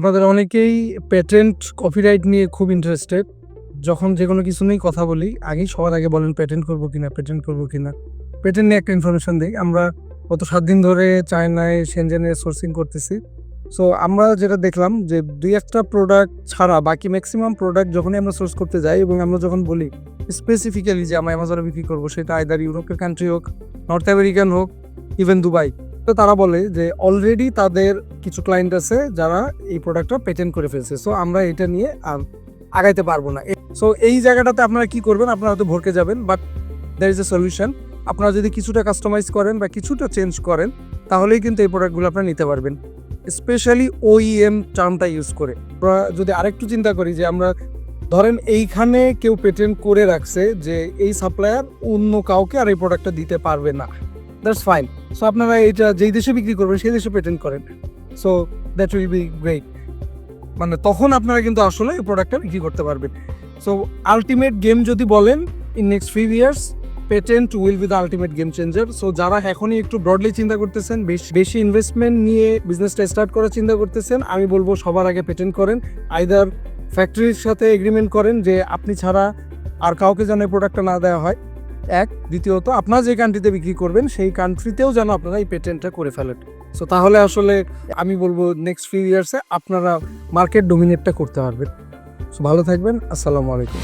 আপনাদের অনেকেই patent copyright নিয়ে খুব ইন্টারেস্টেড যখন যে কোনো কিছু নিয়েই কথা বলি, আগেই সবার আগে বলেন পেটেন্ট করব কিনা পেটেন্ট করব কিনা। পেটেন্ট নিয়ে একটা ইনফরমেশন দিই। আমরা গত সাত দিন ধরে চায়নায় সেনজেনে সোর্সিং করতেছি। সো আমরা যেটা দেখলাম যে দুই একটা প্রোডাক্ট ছাড়া, বাকি ম্যাক্সিমাম প্রোডাক্ট যখনই আমরা সোর্স করতে যাই এবং আমরা যখন বলি স্পেসিফিক্যালি যে আমরা অ্যামাজনে বিক্রি করব, সেটা আইদার ইউরোপের কান্ট্রি হোক নর্থ আমেরিকান হোক ইভেন দুবাই তো তারা বলে যে অলরেডি তাদের কিছু ক্লায়েন্ট আছে যারা এই প্রোডাক্টটা পেটেন্ট করে ফেলছে। সো আমরা এটা নিয়ে আর আগাইতে পারব না। সো এই জায়গাটাতে আপনারা কি করবেন? আপনারা হয়তো ভরকে যাবেন but there is a solution আপনারা যদি কিছুটা কাস্টমাইজ করেন বা কিছুটা চেঞ্জ করেন, তাহলেই কিন্তু এই প্রোডাক্টগুলো আপনারা নিতে পারবেন। স্পেশালি ওইএম টার্মটা ইউজ করে। আমরা যদি আরেকটু চিন্তা করি যে আমরা, ধরেন এইখানে কেউ পেটেন্ট করে রাখছে যে এই সাপ্লায়ার অন্য কাউকে আর এই প্রোডাক্টটা দিতে পারবে না। দ্যাটস ফাইন সো আপনারা এটা যেই দেশে বিক্রি করবেন, সেই দেশে পেটেন্ট করেন। So that will be great মানে তখন আপনারা কিন্তু আসলে এই প্রোডাক্টটা বিক্রি করতে পারবেন। সো আলটিমেট গেম যদি বলেন in next five years patent will be the ultimate game changer so যারা এখনই একটু ব্রডলি চিন্তা করতেছেন, বেশ- বেশি ইনভেস্টমেন্ট নিয়ে বিজনেসটা স্টার্ট করার চিন্তা করতেছেন, আমি বলব সবার আগে পেটেন্ট করেন। আইদার ফ্যাক্টরির সাথে এগ্রিমেন্ট করেন যে আপনি ছাড়া আর কাউকে যেন এই প্রোডাক্টটা না দেওয়া হয়। এক, দ্বিতীয়ত আপনার যে কান্ট্রিতে বিক্রি করবেন, সেই কান্ট্রিতেও যেন আপনারা এই পেটেন্টটা করে ফেলেন। সো তাহলে আসলে আমি বলব নেক্সট ফিউ ইয়ার্সে আপনারা মার্কেট ডোমিনেটটা করতে পারবেন। সো ভালো থাকবেন, আসসালামু আলাইকুম।